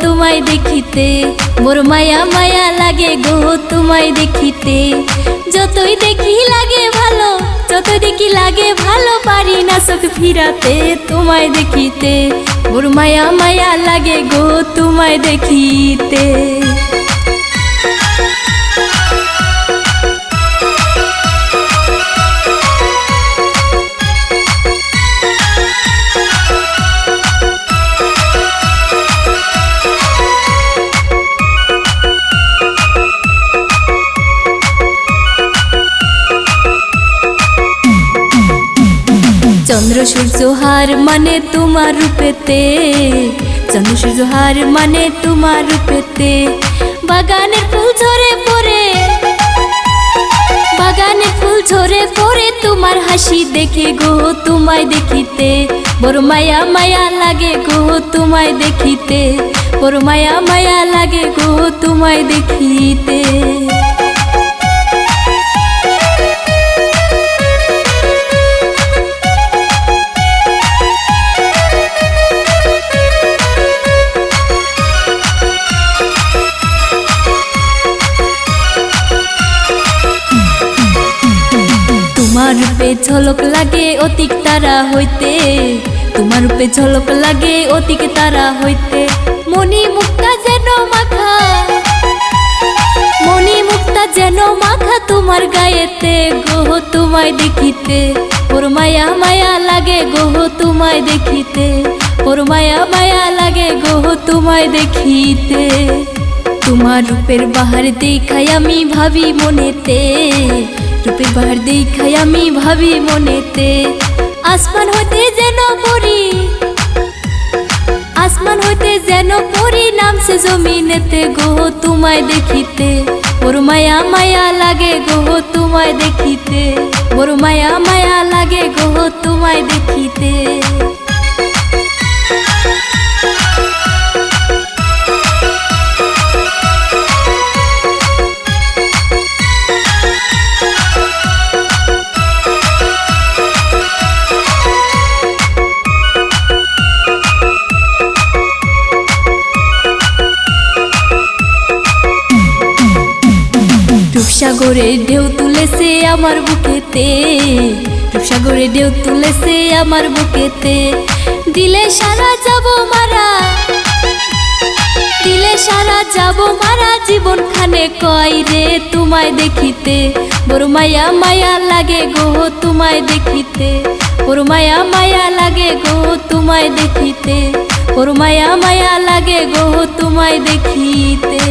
তোমায় দেখিতে। মোর মায়া মায়া লাগে গো তোমায় দেখিতে। যতই দেখি লাগে ভালো যত দেখি লাগে ভালো, পারি না চোখ ফিরাতে তোমায় দেখিতে। মোর মায়া মায়া লাগে গো তোমায় দেখিতে। সূর্য হার মানে তোমার রূপেতে চন্দ্র সূর্য হার মানে তোমার রূপেতে, বাগানের ফুল ঝরে পড়ে বাগানে ফুল ঝরে পড়ে তোমার হাসি দেখে গো, তোমায় দেখিতে, বড় মায়া মায়া লাগে গো, তোমায় দেখিতে, বড় মায়া মায়া লাগে গো, তোমায় দেখিতে। তোমার রূপে ঝলক লাগে অতিক তারা হইতে। তোমার রূপে ঝলক লাগে অতিক তারা হইতে। মনি মুক্তা যেন মাখা মনি মুক্তা যেন মাখা তোমার গায়েতে। গোহ তোমায় দেখিতে, ওর মায়া মায়া লাগে গোহ তোমায় দেখিতে। ওর মায়া মায়া লাগে গোহ তোমায় দেখিতে। তোমার রূপের বাহার দেখাই আমি ভাবি মনেতে। রূপের বাহার দেখাই আমি ভাবি মনেতে, আসমান হতে যেন পড়ি আসমান হইতে যেন পরি নামছে জমিনেতে, গো তোমায় দেখিতে। ওর মায়া মায়া লাগে, গো তোমায় দেখিতে। ওর মায়া মায়া লাগে, গো তোমায় দেখিতে। রূপসাগরে ঢেউ তুলেছে আমার বুকেতে। রূপসাগরে ঢেউ তুলেছে আমার বুকেতে। দিলে সারা যাব মারা। দিলে সারা যাব মারা জীবন খানে কয় রে তোমায় দেখিতে। বড় মায়া মায়া লাগে গো তোমায় দেখিতে। বড় মায়া মায়া লাগে গো তোমায় দেখিতে। বড় মায়া মায়া লাগে গো তোমায় দেখিতে।